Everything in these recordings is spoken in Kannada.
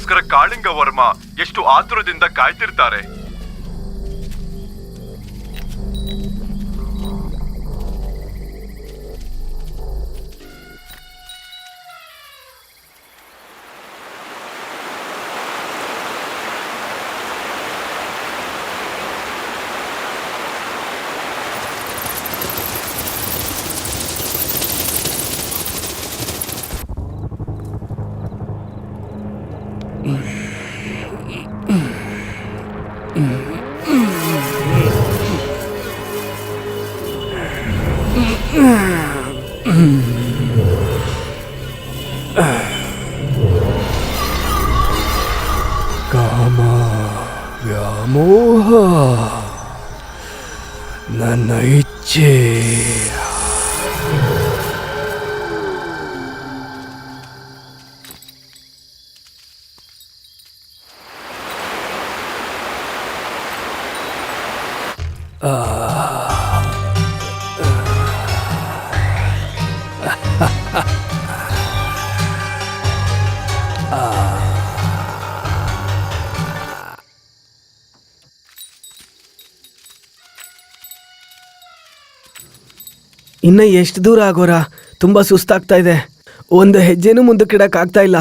ನಮಗೋಸ್ಕರ ಕಾಳಿಂಗ ವರ್ಮ ಎಷ್ಟು ಆತುರದಿಂದ ಕಾಯ್ತಿರ್ತಾರೆ. モーハー71ああ ಇನ್ನ ಎಷ್ಟು ದೂರ ಆಗೋರ? ತುಂಬ ಸುಸ್ತಾಗ್ತಾ ಇದೆ. ಒಂದು ಹೆಜ್ಜೆನೂ ಮುಂದಕ್ಕೆ ಇಡಕ್ ಆಗ್ತಾ ಇಲ್ಲ.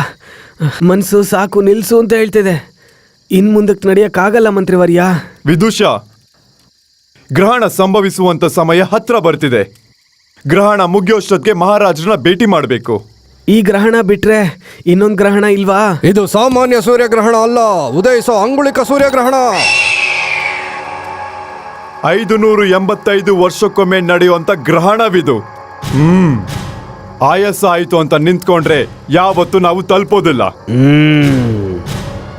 ಮನಸ್ಸು ಸಾಕು ನಿಲ್ಸು ಅಂತ ಹೇಳ್ತಿದೆ. ಇನ್ ಮುಂದಕ್ಕೆ ನಡೆಯಕ್ಕಾಗಲ್ಲ ಮಂತ್ರಿವರ್ಯ. ವಿದುಷ ಗ್ರಹಣ ಸಂಭವಿಸುವಂತ ಸಮಯ ಹತ್ರ ಬರ್ತಿದೆ. ಗ್ರಹಣ ಮುಗಿಯೋಷ್ಟೊತ್ತಿಗೆ ಮಹಾರಾಜರನ್ನ ಭೇಟಿ ಮಾಡಬೇಕು. ಈ ಗ್ರಹಣ ಬಿಟ್ರೆ ಇನ್ನೊಂದು ಗ್ರಹಣ ಇಲ್ವಾ? ಇದು ಸಾಮಾನ್ಯ ಸೂರ್ಯಗ್ರಹಣ ಅಲ್ಲ ಉದಯಿಸೋ ಅಂಗುಳಿಕ ಸೂರ್ಯಗ್ರಹಣ. ಐದು ನೂರು ಎಂಬತ್ತೈದು ವರ್ಷಕ್ಕೊಮ್ಮೆ ನಡೆಯುವಂತ ಗ್ರಹಣವಿದು. ಹ್ಮ್. ಆಯಾಸ ಆಯಿತು ಅಂತ ನಿಂತ್ಕೊಂಡ್ರೆ ಯಾವತ್ತೂ ನಾವು ತಲುಪೋದಿಲ್ಲ.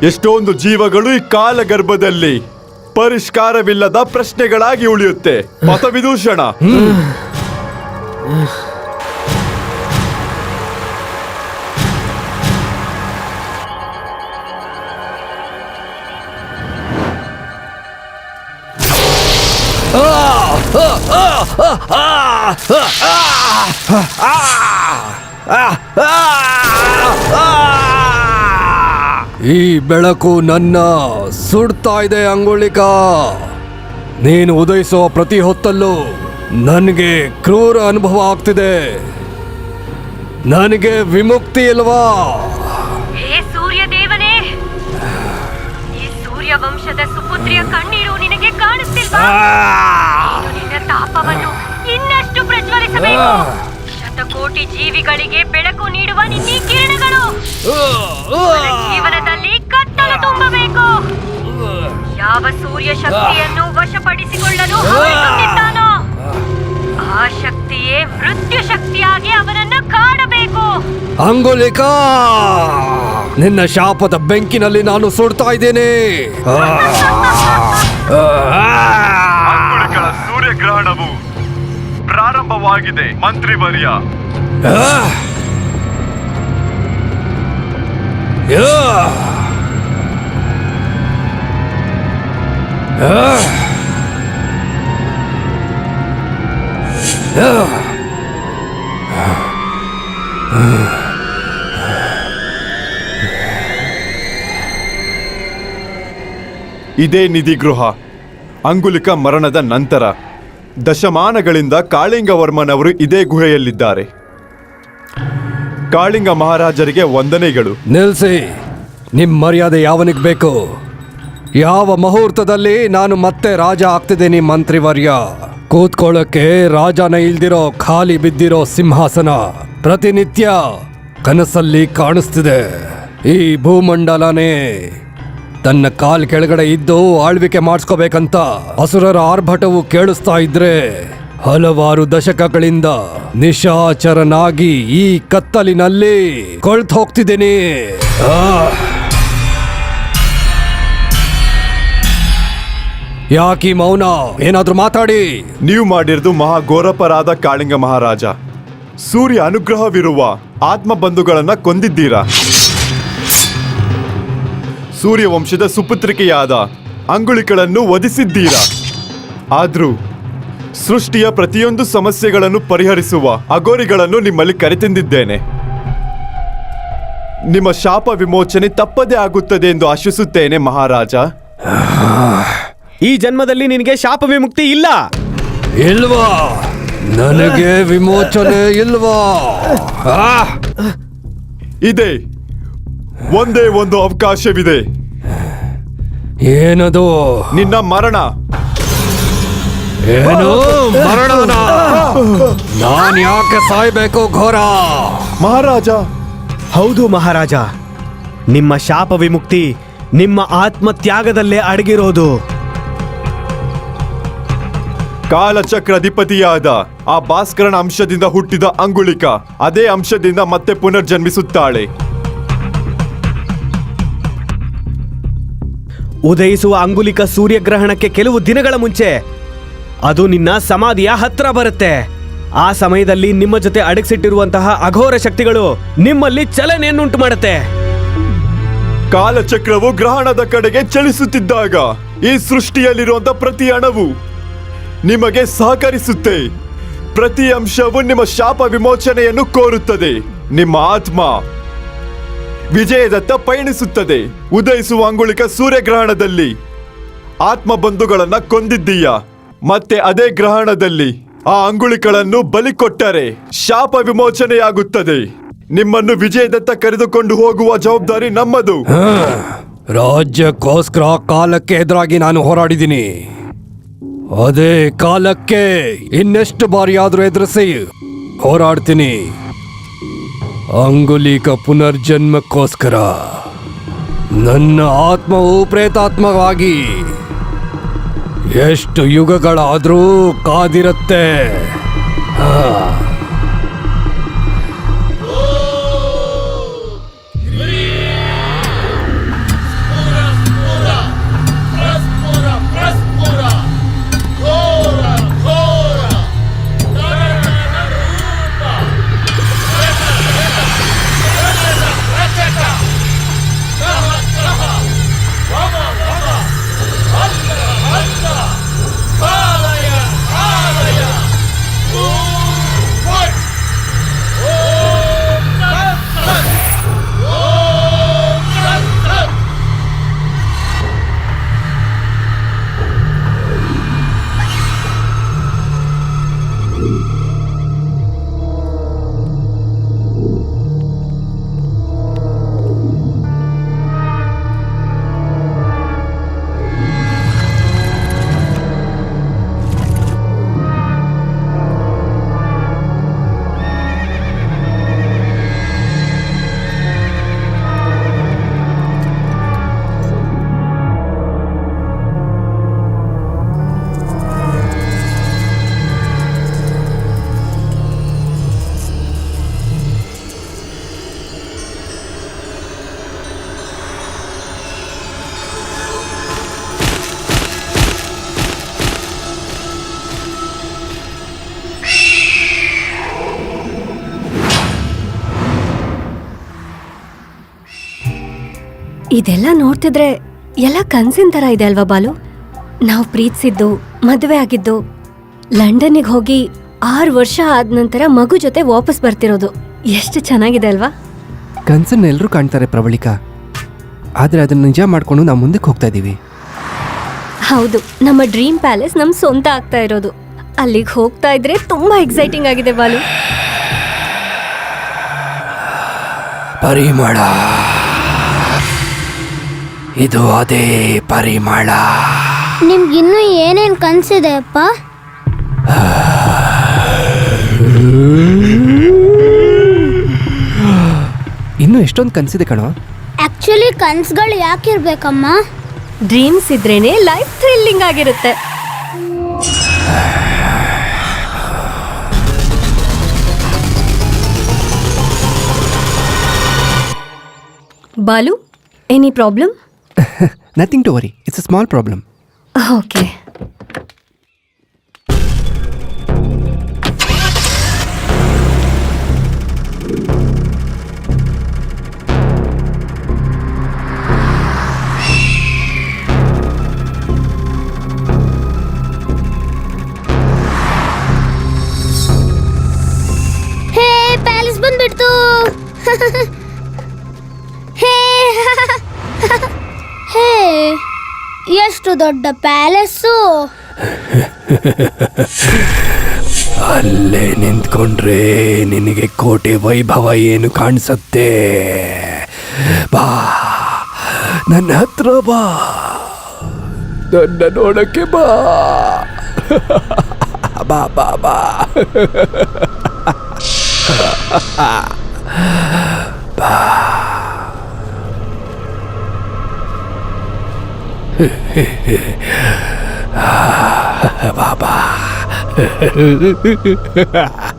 ಎಷ್ಟೊಂದು ಜೀವಗಳು ಈ ಕಾಲಗರ್ಭದಲ್ಲಿ ಪರಿಷ್ಕಾರವಿಲ್ಲದ ಪ್ರಶ್ನೆಗಳಾಗಿ ಉಳಿಯುತ್ತೆ. ಪಥವಿದೂಷಣ ಈ ಬೆಳಕು ನನ್ನ ಸುಡ್ತಾ ಇದೆ ಅಂಗುಳಿಕ. ನೀನು ಉದಯಿಸುವ ಪ್ರತಿ ಹೊತ್ತಲ್ಲೂ ನನಗೆ ಕ್ರೂರ ಅನುಭವ ಆಗ್ತಿದೆ. ನನಗೆ ವಿಮುಕ್ತಿ ಇಲ್ವಾ? ಹೇ ಸೂರ್ಯ ದೇವನೇ ಈ ಸೂರ್ಯ ವಂಶದ ಸುಪುತ್ರಿಯ ಕಣ್ಣೀರು ನಿನಗೆ ಕಾಣಿಸ್ತಿಲ್ವಾ ಶತಕೋಟಿ ಜೀವಿಗಳಿಗೆ ಬೆಳಕು ನೀಡುವ ನಿನ್ನೆ ಕಿರಣಗಳು ಜೀವನದಲ್ಲಿ ಕತ್ತಲು ತುಂಬಬೇಕು. ಯಾವ ಸೂರ್ಯ ಶಕ್ತಿಯನ್ನು ವಶಪಡಿಸಿಕೊಳ್ಳಲು ಆ ಶಕ್ತಿಯೇ ಮೃತ್ಯು ಶಕ್ತಿಯಾಗಿ ಅವನನ್ನು ಕಾಡಬೇಕು ಅಂಗುಲಿಕಾ ನಿನ್ನ ಶಾಪದ ಬೆಂಕಿನಲ್ಲಿ ನಾನು ಸುಡ್ತಾ ಇದ್ದೇನೆ. ಪ್ರಾರಂಭವಾಗಿದೆ. ಮಂತ್ರಿವರ್ಯ ಇದೇ ನಿಧಿಗೃಹ. ಅಂಗುಲಿಕ ಮರಣದ ನಂತರ. ದಶಮಾನಗಳಿಂದ ಕಾಳಿಂಗವರ್ಮನವರು ಇದೇ ಗುಹೆಯಲ್ಲಿದ್ದಾರೆ. ಕಾಳಿಂಗ ಮಹಾರಾಜರಿಗೆ ವಂದನೆಗಳು. ನಿಲ್ಸಿ ನಿಮ್ಮ ಮರ್ಯಾದೆ ಯಾವನಿಗೆ ಬೇಕು? ಯಾವ ಮುಹೂರ್ತದಲ್ಲಿ ನಾನು ಮತ್ತೆ ರಾಜ ಆಗ್ತಿದ್ದೀನಿ ಮಂತ್ರಿವರ್ಯ? ಕೂತ್ಕೊಳ್ಳೋಕೆ ರಾಜನ ಇಲ್ದಿರೋ ಖಾಲಿ ಬಿದ್ದಿರೋ ಸಿಂಹಾಸನ ಪ್ರತಿನಿತ್ಯ ಕನಸಲ್ಲಿ ಕಾಣಿಸ್ತಿದೆ. ಈ ಭೂಮಂಡಲನೇ ತನ್ನ ಕಾಲ್ ಕೆಳಗಡೆ ಇದ್ದು ಆಳ್ವಿಕೆ ಮಾಡಿಸ್ಕೋಬೇಕಂತ ಅಸುರರ ಆರ್ಭಟವು ಕೇಳಿಸ್ತಾ ಇದ್ರೆ ಹಲವಾರು ದಶಕಗಳಿಂದ ನಿಶಾಚರನಾಗಿ ಈ ಕತ್ತಲಿನಲ್ಲಿ ಕೊಳ್ತು ಹೋಗ್ತಿದ್ದೀನಿ. ಯಾಕಿ ಮೌನ? ಏನಾದ್ರೂ ಮಾತಾಡಿ. ನೀವು ಮಾಡಿರೋದು ಮಹಾಘೋರಪರಾಧ ಕಾಳಿಂಗ ಮಹಾರಾಜ. ಸೂರ್ಯ ಅನುಗ್ರಹವಿರುವ ಆತ್ಮ ಬಂಧುಗಳನ್ನ ಕೊಂದಿದ್ದೀರಾ? ಸೂರ್ಯ ವಂಶದ ಸುಪುತ್ರಿಕೆಯಾದ ಅಂಗುಳಿಗಳನ್ನು ವಧಿಸಿದ್ದೀರಾ? ಆದರೂ ಸೃಷ್ಟಿಯ ಪ್ರತಿಯೊಂದು ಸಮಸ್ಯೆಗಳನ್ನು ಪರಿಹರಿಸುವ ಅಗೋರಿಗಳನ್ನು ನಿಮ್ಮಲ್ಲಿ ಕರೆತಂದಿದ್ದೇನೆ. ನಿಮ್ಮ ಶಾಪ ವಿಮೋಚನೆ ತಪ್ಪದೇ ಆಗುತ್ತದೆ ಎಂದು ಆಶಿಸುತ್ತೇನೆ ಮಹಾರಾಜ. ಈ ಜನ್ಮದಲ್ಲಿ ನಿನಗೆ ಶಾಪ ವಿಮುಕ್ತಿ ಇಲ್ಲ. ಇಲ್ವಾ? ನನಗೆ ವಿಮೋಚನೆ ಇಲ್ವಾ! ಇದೆ ಒಂದೇ ಒಂದು ಅವಕಾಶವಿದೆ. ಏನದು? ನಿನ್ನ ಮರಣ. ಏನು? ಮರಣನ. ನಾನ್ ಯಾಕೆ ಸಾಯ್ಬೇಕು ಘೋರ? ಮಹಾರಾಜ. ಹೌದು ಮಹಾರಾಜ. ನಿಮ್ಮ ಶಾಪ ವಿಮುಕ್ತಿ ನಿಮ್ಮ ಆತ್ಮತ್ಯಾಗದಲ್ಲೇ ಅಡಗಿರೋದು. ಕಾಲಚಕ್ರಾಧಿಪತಿಯಾದ ಆ ಭಾಸ್ಕರನ ಅಂಶದಿಂದ ಹುಟ್ಟಿದ ಅಂಗುಳಿಕ ಅದೇ ಅಂಶದಿಂದ ಮತ್ತೆ ಪುನರ್ಜನ್ಮಿಸುತ್ತಾಳೆ. ಉದಯಿಸುವ ಅಂಗುಲಿಕ ಸೂರ್ಯಗ್ರಹಣಕ್ಕೆ ಕೆಲವು ದಿನಗಳ ಮುಂಚೆ, ಅದು ನಿನ್ನ ಸಮಾಧಿಯ ಹತ್ರ ಬರುತ್ತೆ. ಆ ಸಮಯದಲ್ಲಿ ನಿಮ್ಮ ಜೊತೆ ಅಡಗಿಸಿಟ್ಟಿರುವಂತಹ ಅಘೋರ ಶಕ್ತಿಗಳು ನಿಮ್ಮಲ್ಲಿ ಚಲನೆಯನ್ನುಂಟು ಮಾಡುತ್ತೆ ಕಾಲಚಕ್ರವು ಗ್ರಹಣದ ಕಡೆಗೆ ಚಲಿಸುತ್ತಿದ್ದಾಗ ಈ ಸೃಷ್ಟಿಯಲ್ಲಿರುವಂತ ಪ್ರತಿ ಅಣವು ನಿಮಗೆ ಸಹಕರಿಸುತ್ತೆ. ಪ್ರತಿ ಅಂಶವು ನಿಮ್ಮ ಶಾಪ ವಿಮೋಚನೆಯನ್ನು ಕೋರುತ್ತದೆ. ನಿಮ್ಮ ಆತ್ಮ ವಿಜಯದತ್ತ ಪಯಣಿಸುತ್ತದೆ. ಉದಯಿಸುವ ಅಂಗುಳಿಕ ಸೂರ್ಯಗ್ರಹಣದಲ್ಲಿ. ಆತ್ಮ ಬಂಧುಗಳನ್ನ ಕೊಂದಿದ್ದೀಯ. ಮತ್ತೆ ಅದೇ ಗ್ರಹಣದಲ್ಲಿ. ಆ ಅಂಗುಳಿಗಳನ್ನು ಬಲಿ ಕೊಟ್ಟರೆ ಶಾಪ ವಿಮೋಚನೆಯಾಗುತ್ತದೆ. ನಿಮ್ಮನ್ನು ವಿಜಯದತ್ತ ಕರೆದುಕೊಂಡು ಹೋಗುವ ಜವಾಬ್ದಾರಿ ನಮ್ಮದು. ರಾಜ್ಯಕ್ಕೋಸ್ಕರ ಕಾಲಕ್ಕೆ ಎದುರಾಗಿ ನಾನು ಹೋರಾಡಿದ್ದೀನಿ. ಅದೇ ಕಾಲಕ್ಕೆ ಇನ್ನೆಷ್ಟು ಬಾರಿ ಆದ್ರೂ ಎದುರಿಸಿ ಹೋರಾಡ್ತೀನಿ. ಅಂಗುಲಿಕ ಪುನರ್ಜನ್ಮಕ್ಕೋಸ್ಕರ ನನ್ನ ಆತ್ಮವು ಪ್ರೇತಾತ್ಮವಾಗಿ ಎಷ್ಟು ಯುಗಗಳಾದರೂ ಕಾದಿರುತ್ತೆ. ಇದೆಲ್ಲ ನೋಡ್ತಿದ್ರೆ ಎಲ್ಲ ಕನ್ಸಿನ ತರ ಇದೆ ಅಲ್ವಾ ಬಾಲು? ನಾವು ಪ್ರೀತಿಸಿದ್ದು ಮದುವೆ ಆಗಿದ್ದು ಲಂಡನ್ನಿಗೆ ಹೋಗಿ ಆರು ವರ್ಷ ಆದ ನಂತರ ಮಗು ಜೊತೆ ವಾಪಸ್ ಬರ್ತಿರೋದು. ಎಷ್ಟು ಚೆನ್ನಾಗಿದೆ ಅಲ್ವಾ? ಕನ್ಸನ್ನ ಎಲ್ಲರೂ ಕಾಣ್ತಾರೆ ಪ್ರವಳಿಕಾ. ಆದರೆ ಅದನ್ನ ನಿಜ ಮಾಡ್ಕೊಂಡು ನಾವು ಮುಂದಕ್ಕೆ ಹೋಗ್ತಾ ಇದ್ದೀವಿ ಹೌದು ನಮ್ಮ ಡ್ರೀಮ್ ಪ್ಯಾಲೇಸ್ ನಮ್ ಸ್ವಂತ ಆಗ್ತಾ ಇರೋದು. ಅಲ್ಲಿಗೆ ಹೋಗ್ತಾ ಇದ್ರೆ ತುಂಬಾ ಎಕ್ಸೈಟಿಂಗ್ ಆಗಿದೆ ಬಾಲು. ಪರಿಮಳ. ಇದು ಅದೇ ಪರಿಮಳ. ನಿಮ್ಗಿನ್ನೂ ಏನೇನ್ ಕನ್ಸಿದೆ ಅಪ್ಪ? ಇನ್ನೂ ಎಷ್ಟೊಂದು ಕನಸಿದೆ ಕಣೋ. ಆಕ್ಚುಲಿ ಕನ್ಸ್ಗಳು ಯಾಕಿರ್ಬೇಕಮ್ಮ? ಡ್ರೀಮ್ಸ್ ಇದ್ರೇನೆ ಲೈಫ್ ಥ್ರಿಲ್ಲಿಂಗ್ ಆಗಿರುತ್ತೆ. Balu any problem Nothing to worry, it's a small problem. Okay. ಎಷ್ಟು ದೊಡ್ಡ ಪ್ಯಾಲೇಸು ಅಲ್ಲೇ ನಿಂತ್ಕೊಂಡ್ರೆ ನಿನಗೆ ಕೋಟೆ ವೈಭವ ಏನು ಕಾಣಿಸುತ್ತೆ? ಬಾ, ನನ್ನ ಹತ್ರ ಬಾ. ನನ್ನ ನೋಡಕ್ಕೆ ಬಾ. ಬಾ ಬಾ ಬಾ. ಬಾ. ಬಾ